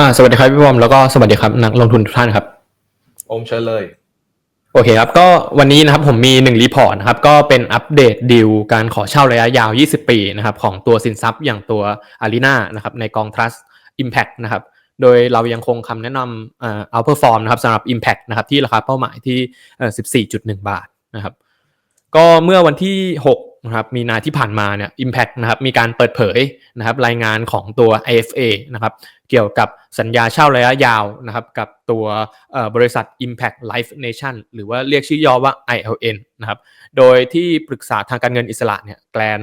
อ่าสวัสดีครับพี่บอมแล้วก็สวัสดีครับนักลงทุนทุกท่านครับโอมเชิญเลยโอเคครับก็วันนี้นะครับผมมีหนึ่งรีพอร์ตนะครับก็เป็นอัปเดตดีลการขอเช่าระยะยาว 20 ปีนะครับของตัวสินทรัพย์อย่างตัว a r e n a นะครับในกอง Trust Impact นะครับโดยเรายังคงคำแนะนำเอ่อ outperform นะครับสำหรับ Impact นะครับที่ราคาเป้าหมายที่เอ่อ14.1 บาทนะครับก็เมื่อวันที่ 6 นะครับมีนาที่ผ่านมาเนี่ย Impact นะครับมีการเปิดเผยนะครับรายงานของตัว IFA นะครับเกี่ยวกับสัญญาเช่าระยะยาวนะครับกับตัวบริษัท Impact Life Nation หรือว่าเรียกชื่อย่อว่า ILN นะครับโดยที่ปรึกษาทางการเงินอิสระเนี่ยแกลน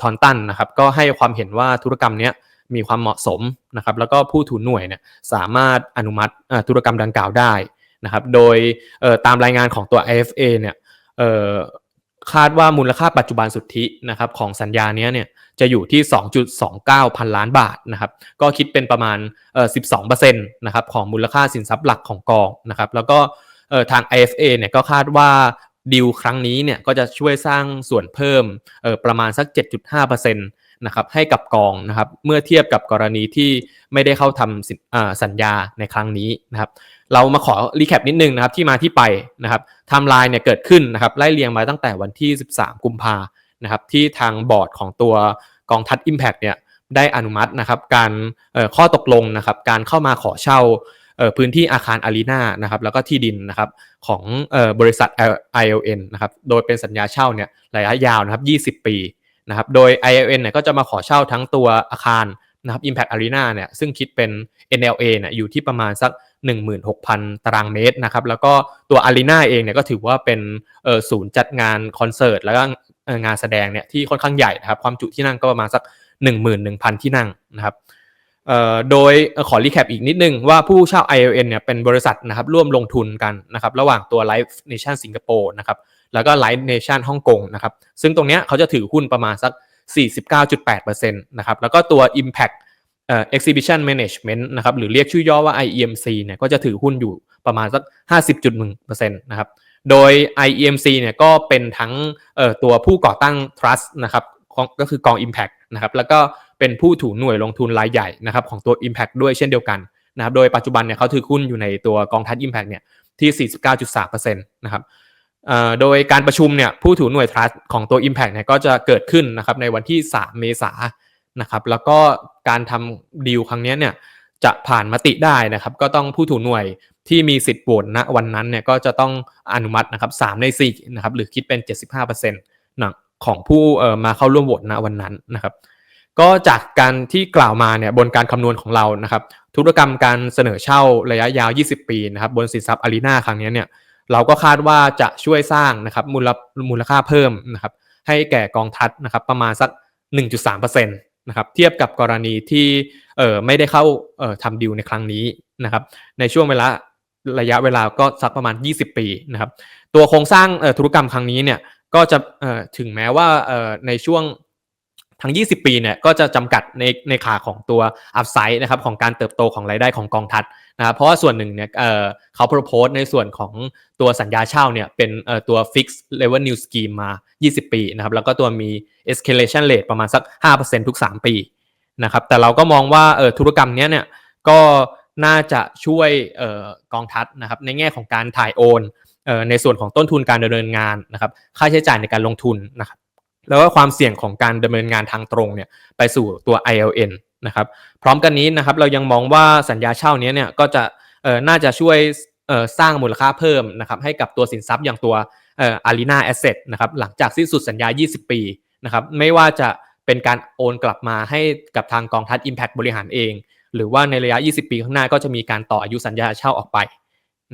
ทอนตันนะครับก็ให้ความเห็นว่าธุรกรรมเนี้ยมีความเหมาะสมนะครับแล้วก็ผู้ถือหน่วยเนี่ยสามารถอนุมัติธุรกรรมดังกล่าวได้นะครับโดยตามรายงานของตัว IFA เนี่ย คาดว่ามูลค่าปัจจุบันสุทธินะครับของสัญญาเนี้ยเนี่ยจะอยู่ที่ 2.29 พันล้านบาทนะครับก็คิดเป็นประมาณเอ่อ12%นะครับของมูลค่าสินทรัพย์หลักของกองนะครับแล้วก็เอ่อทาง IFA เนี่ยก็คาดว่า ดีลครั้งนี้เนี่ยก็จะช่วยสร้างส่วนเพิ่มเออประมาณสัก 7.5%นะครับให้กับกองนะครับเมื่อเทียบกับกรณีที่ไม่ได้เข้าทำส,สัญญาในครั้งนี้นะครับเรามาขอรีแคปนิดนึงนะครับที่มาที่ไปนะครับไทม์ไลน์เนี่ยเกิดขึ้นนะครับไล่เรียงมาตั้งแต่วันที่ 13 กุมภานะครับที่ทางบอร์ดของตัวกองทัด Impact เนี่ยได้อนุมัตินะครับการข้อตกลงนะครับการเข้ามาขอเช่า พื้นที่อาคารอารีนานะครับแล้วก็ที่ดินนะครับของออบริษัท ILN นะครับโดยเป็นสัญญาเช่าเนี่ยระยะยาวนะครับ20 ปีนะครับโดย ILN เนี่ยก็จะมาขอเช่าทั้งตัวอาคารนะครับ Impact Arena เนี่ยซึ่งคิดเป็น NLA เนี่ยอยู่ที่ประมาณสัก 16,000 ตารางเมตรนะครับแล้วก็ตัว Arena เองเนี่ยก็ถือว่าเป็นศูนย์จัดงานคอนเสิร์ตแล้วก็งานแสดงเนี่ยที่ค่อนข้างใหญ่นะครับความจุที่นั่งก็ประมาณสัก 11,000 ที่นั่งนะครับ โดยขอรีแคปอีกนิดนึงว่าผู้เช่า ILN เนี่ยเป็นบริษัทนะครับร่วมลงทุนกันนะครับระหว่างตัว Live Nation สิงคโปร์นะครับแล้วก็ Live Nation ฮ่องกงนะครับซึ่งตรงเนี้ยเขาจะถือหุ้นประมาณสัก 49.8%นะครับแล้วก็ตัว Impact เอ่อ exhibition management นะครับหรือเรียกชื่อย่อว่า IEMC เนี่ยก็จะถือหุ้นอยู่ประมาณสัก 50.1%นะครับโดย IEMC เนี่ยก็เป็นทั้งตัวผู้ก่อตั้ง trust นะครับก็คือกอง Impact นะครับแล้วก็ เป็นผู้ถือหน่วยลงทุนรายใหญ่นะครับของตัว Impact ด้วยเช่นเดียวกันนะครับโดยปัจจุบันเนี่ยเขาถือหุ้นอยู่ในตัวกองทัพ Impact เนี่ยที่ 49.3%นะครับโดยการประชุมเนี่ยผู้ถือหน่วย trust ของตัว Impact เนี่ยก็จะเกิดขึ้นนะครับในวันที่ 3 เมษายนนะครับแล้วก็การทำดีลครั้งนี้เนี่ยจะผ่านมติได้นะครับก็ต้องผู้ถือหน่วยที่มีสิทธิ์โหวตณวันนั้นเนี่ยก็จะต้องอนุมัตินะครับ3ใน4นะครับหรือคิดเป็น 75%นะของผู้เอ่อมาเข้าร่วมโหวตณวันนั้นนะครับ ก็จากการที่กล่าวมาเนี่ยบนการคำนวณของเรานะครับ ธุรกรรมการเสนอเช่าระยะยาว 20 ปีนะครับบนสินทรัพย์อารีนาครั้งนี้เนี่ยเราก็คาดว่าจะช่วยสร้างนะครับมูลมูลค่าเพิ่มนะครับให้แก่กองทัพนะครับประมาณสัก 1.3%นะครับเทียบกับกรณีที่เอ่อไม่ได้เข้าเอ่อทำดีลในครั้งนี้นะครับในช่วงเวลาระยะเวลาก็สักประมาณ 20 ปีนะครับตัวโครงสร้างธุรกรรมครั้งนี้เนี่ยก็จะเอ่อถึงแม้ว่าเอ่อในช่วง ทั้ง 20 ปีเนี่ยก็จะจำกัดในในขาของตัวอัพไซด์นะครับของการเติบโตของรายได้ของกองทัพนะครับเพราะว่าส่วนหนึ่งเนี่ยเเขา propose ในส่วนของตัวสัญญาเช่าเนี่ยเป็นตัว fixed revenue scheme มา 20 ปีนะครับแล้วก็ตัวมี escalation rate ประมาณสัก 5%ทุก 3 ปีนะครับแต่เราก็มองว่าธุรกรรมเนี้ยเนี่ยก็น่าจะช่วยออกองทัพนะครับในแง่ของการถ่ายโอนในส่วนของต้นทุนการดำเนินงานนะครับค่าใช้จ่ายในการลงทุนนะครับ แล้วก็ความเสี่ยงของการดำเนินงานทางตรงเนี่ยไปสู่ตัว ILN นะครับพร้อมกันนี้นะครับเรายังมองว่าสัญญาเช่านี้เนี่ยก็จะน่าจะช่วยสร้างมูลค่าเพิ่มนะครับให้กับตัวสินทรัพย์อย่างตัวอ่อ Arena Asset นะครับหลังจากสิ้นสุดสัญญา 20 ปีนะครับไม่ว่าจะเป็นการโอนกลับมาให้กับทางกองทัพ Impact บริหารเอง หรือว่าในระยะ 20 ปีข้างหน้าก็จะมีการต่ออายุสัญญาเช่าออกไป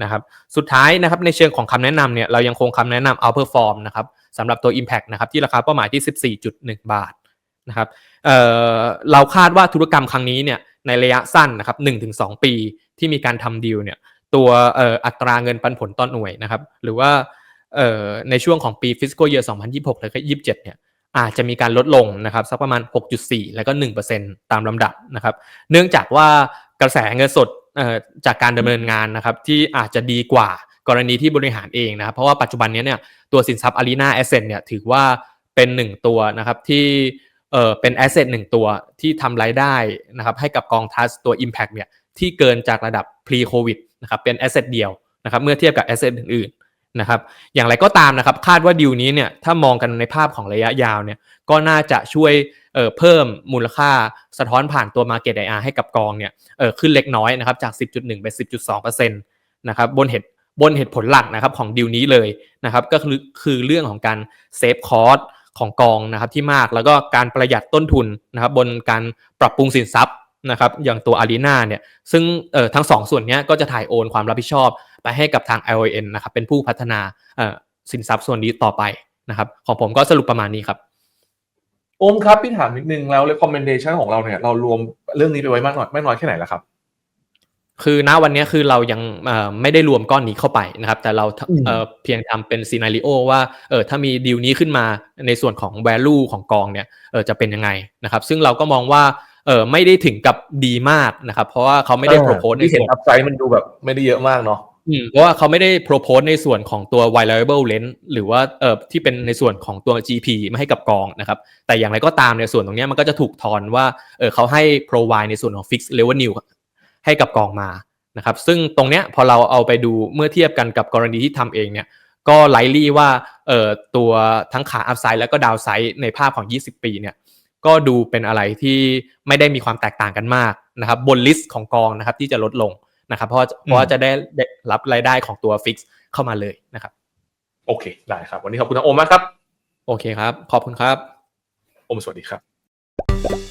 นะครับสุดท้ายนะครับในเชิงของคำแนะนำเนี่ยเรายังคงคำแนะนำ outperform นะครับ สำหรับตัว Impact นะครับที่ราคาเป้าหมายที่ 14.1 บาทนะครับเเราคาดว่าธุรกรรมครั้งนี้เนี่ยในระยะสั้นนะครับ1-2 ปีที่มีการทำดีลเนี่ยตัวอ,อัตราเงินปันผลต่อหน่วยนะครับหรือว่าในช่วงของปี fiscal year 2026 แล้วก็27 เนี่ยอาจจะมีการลดลงนะครับสักประมาณ 6.4 แล้วก็ 1%ตามลำดับนะครับเนื่องจากว่ากระแสเงินสดจากการดำเนินงานนะครับที่อาจจะดีกว่า กรณีที่บริหารเองนะครับเพราะว่าปัจจุบันนี้เนี่ยตัวสินทรัพย์ Arena Asset เนี่ยถือว่าเป็นหนึ่งตัวนะครับที่เอ่อเป็น asset หนึ่งตัวที่ทำรายได้นะครับให้กับกองทัพตัว Impact เนี่ยที่เกินจากระดับ pre covid นะครับเป็น asset เดียวนะครับเมื่อเทียบกับ asset อื่นๆนะครับอย่างไรก็ตามนะครับคาดว่าดีลนี้เนี่ยถ้ามองกันในภาพของระยะยาวเนี่ยก็น่าจะช่วยเอ่อเพิ่มมูลค่าสะท้อนผ่านตัว market IR ให้กับกองเนี่ยเอ่อขึ้นเล็กน้อยนะครับจาก 10.1เป็น10.2%นะครับบนเหตุ บนเหตุผลหลักนะครับของดีลนี้เลยนะครับก็คือคือเรื่องของการเซฟคอร์สของกองนะครับที่มากแล้วก็การประหยัดต้นทุนนะครับบนการปรับปรุงสินทรัพย์นะครับอย่างตัว Arena เนี่ยซึ่งเอ่อทั้งสองส่วนนี้ก็จะถ่ายโอนความรับผิดชอบ ไปให้กับทาง ION นะครับเป็นผู้พัฒนาเอ่อสินทรัพย์ส่วนนี้ต่อไปนะครับของผมก็สรุปประมาณนี้ครับโอมครับพี่ถามนิดนึงแล้ว recommendation ของเราเนี่ยเรารวมเรื่องนี้ไปไว้มากน้อยไม่น้อยแค่ไหนแล้วครับ คือณวันนี้คือเรายังเอ่อไม่ได้รวมก้อนนี้เข้าไปนะครับ แต่เราอืมเอ่อเพียงทำเป็นซีนารีโอว่าเออถ้ามีดีลนี้ขึ้นมาในส่วนของ value ของกองเนี่ยเออจะเป็นยังไงนะครับ ซึ่งเราก็มองว่าเออไม่ได้ถึงกับดีมากนะครับ เพราะว่าเขาไม่ได้ propose ในที่เห็ส่นวนอัพไซด์มันดูแบบไม่ได้เยอะมากเนาะอืมเพราะว่าเขาไม่ได้ propose ในส่วนของตัว variable length หรือว่าเอ่อที่เป็นในส่วนของตัว GP มาให้กับกองนะครับ แต่อย่างไรก็ตามในส่วนตรงเนี้ยมันก็จะถูกทอนว่าเออเขาให้ provide ในส่วนของ fixed revenue ให้กับกองมานะครับซึ่งตรงเนี้ยพอเราเอาไปดูเมื่อเทียบกันกับกรณีที่ทำเองเนี่ยก็ไลลี่ว่าเอ่อตัวทั้งขา upside แล้วก็ downside ในภาพของ 20 ปีเนี่ยก็ดูเป็นอะไรที่ไม่ได้มีความแตกต่างกันมากนะครับบนลิสต์ของกองนะครับที่จะลดลงนะครับเพราะเพราะว่าจะได้ได้รับรายได้ของตัวฟิกซ์เข้ามาเลยนะครับโอเคได้ครับ วันนี้ขอบคุณทางโอมมากครับ โอเคครับ ขอบคุณครับ โอมสวัสดีครับ